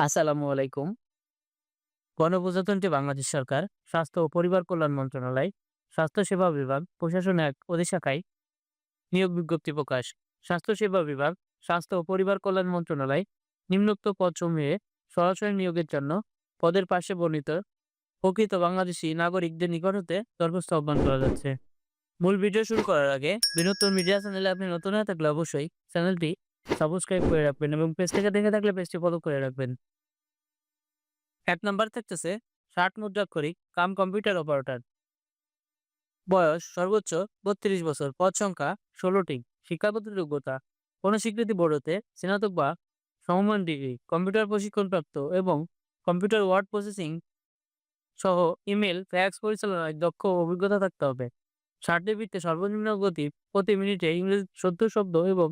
আসসালামু আলাইকুম। গণপ্রজাতন্ত্রী বাংলাদেশ সরকার, স্বাস্থ্য ও পরিবার কল্যাণ মন্ত্রণালয় স্বাস্থ্যসেবা বিভাগ, প্রশাসন এক অধিশাখায় নিয়োগ বিজ্ঞপ্তি প্রকাশ। স্বাস্থ্যসেবা বিভাগ, স্বাস্থ্য ও পরিবার কল্যাণ মন্ত্রণালয় নিম্নোক্ত পদসমূহে সরাসরি নিয়োগের জন্য পদের পাশে বর্ণিত প্রকৃত বাংলাদেশি নাগরিকদের নিকট হতে দরখাস্ত আহ্বান করা যাচ্ছে। মূল ভিডিও শুরু করার আগে বিনোদন মিডিয়া চ্যানেলে আপনি নতুন হয়ে থাকলে অবশ্যই চ্যানেলটি সাবস্ক্রাইব করে রাখবেন এবং পেজ থেকে দেখে থাকলে পেজটি ফলো করে রাখবেন। এক নম্বর থাকতেছে, ষাট মুদ্রাক্ষরিক, কাম কম্পিউটার অপারেটর বয়স সর্বোচ্চ বত্রিশ বছর, পদ সংখ্যা ষোলোটি, শিক্ষাগত যোগ্যতা, কোনো স্বীকৃতি বোর্ডতে স্নাতক বা সমমান ডিগ্রি কম্পিউটার প্রশিক্ষণপ্রাপ্ত এবং কম্পিউটার ওয়ার্ড প্রসেসিং সহ ইমেল ফ্যাক্স পরিচালনায় দক্ষ অভিজ্ঞতা থাকতে হবে। ভিত্তিতে সর্বনিম্ন গতি প্রতি মিনিটে ইংরেজি সত্তর শব্দ এবং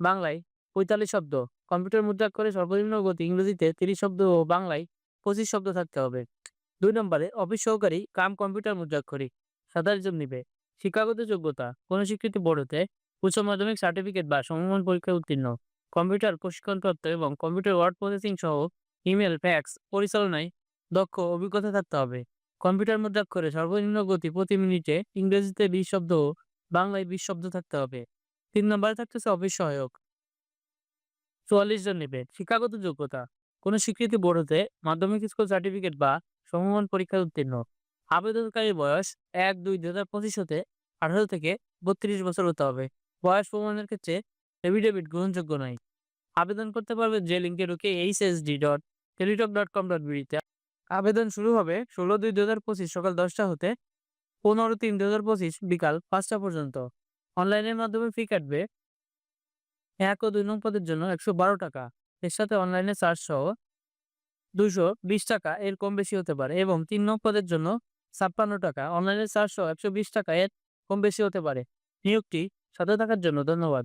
বাংলায় পঁয়তাল্লিশ শব্দ। কম্পিউটার মুদ্রাক্ষরে সর্বনিম্ন গতি ইংরেজিতে তিরিশ শব্দ ও বাংলায় পঁচিশ শব্দ থাকতে হবে। দুই নম্বরে, অফিস সহকারী কাম কম্পিউটার মুদ্রাক্ষরী সাধারণ নিবে। শিক্ষাগত যোগ্যতা, কোনো স্বীকৃতি বোর্ডতে উচ্চ মাধ্যমিক সার্টিফিকেট বা সমমান পরীক্ষায় উত্তীর্ণ। কম্পিউটার প্রশিক্ষণপ্রাপ্ত এবং কম্পিউটার ওয়ার্ড প্রসেসিং সহ ইমেল, ফ্যাক্স পরিচালনায় দক্ষ অভিজ্ঞতা থাকতে হবে। কম্পিউটার মুদ্রাক্ষরে সর্বনিম্ন গতি প্রতি মিনিটে ইংরেজিতে বিশ শব্দ ও বাংলায় বিশ শব্দ থাকতে হবে। তিন নম্বরে থাকতেছে অফিস সহায়ক। চুয়াল্লিশ জন নেবে। শিক্ষাগত যোগ্যতা। কোনো স্বীকৃতি বোর্ড হতে মাধ্যমিক স্কুল সার্টিফিকেট বা সমমান পরীক্ষায় উত্তীর্ণ। আবেদনকারীর বয়স এক দুই দুই হাজার পঁচিশ হতে আঠারো থেকে বত্রিশ বছর হতে হবে। বয়স প্রমাণের ক্ষেত্রে এভিডেভিট গ্রহণযোগ্য নয়। আবেদন করতে পারবে যে লিঙ্কে ঢুকে H S D dot Teletalk dot com dot বিডিতে আবেদন শুরু হবে ষোলো দুই দু হাজার পঁচিশ সকাল দশটা হতে পনেরো তিন দু হাজার পঁচিশ বিকাল পাঁচটা পর্যন্ত। অনলাইনের মাধ্যমে ফি কাটবে এক ও দুই নং পদের জন্য একশো বারো টাকা। এর সাথে অনলাইনে চার্জ সহ দুশো বিশ টাকা, এর কম বেশি হতে পারে। এবং তিন নং পদের জন্য ছাপ্পান্ন টাকা অনলাইনে চার্জ সহ একশো বিশ টাকা, এর কম বেশি হতে পারে। নিয়োগটি সাথে থাকার জন্য ধন্যবাদ।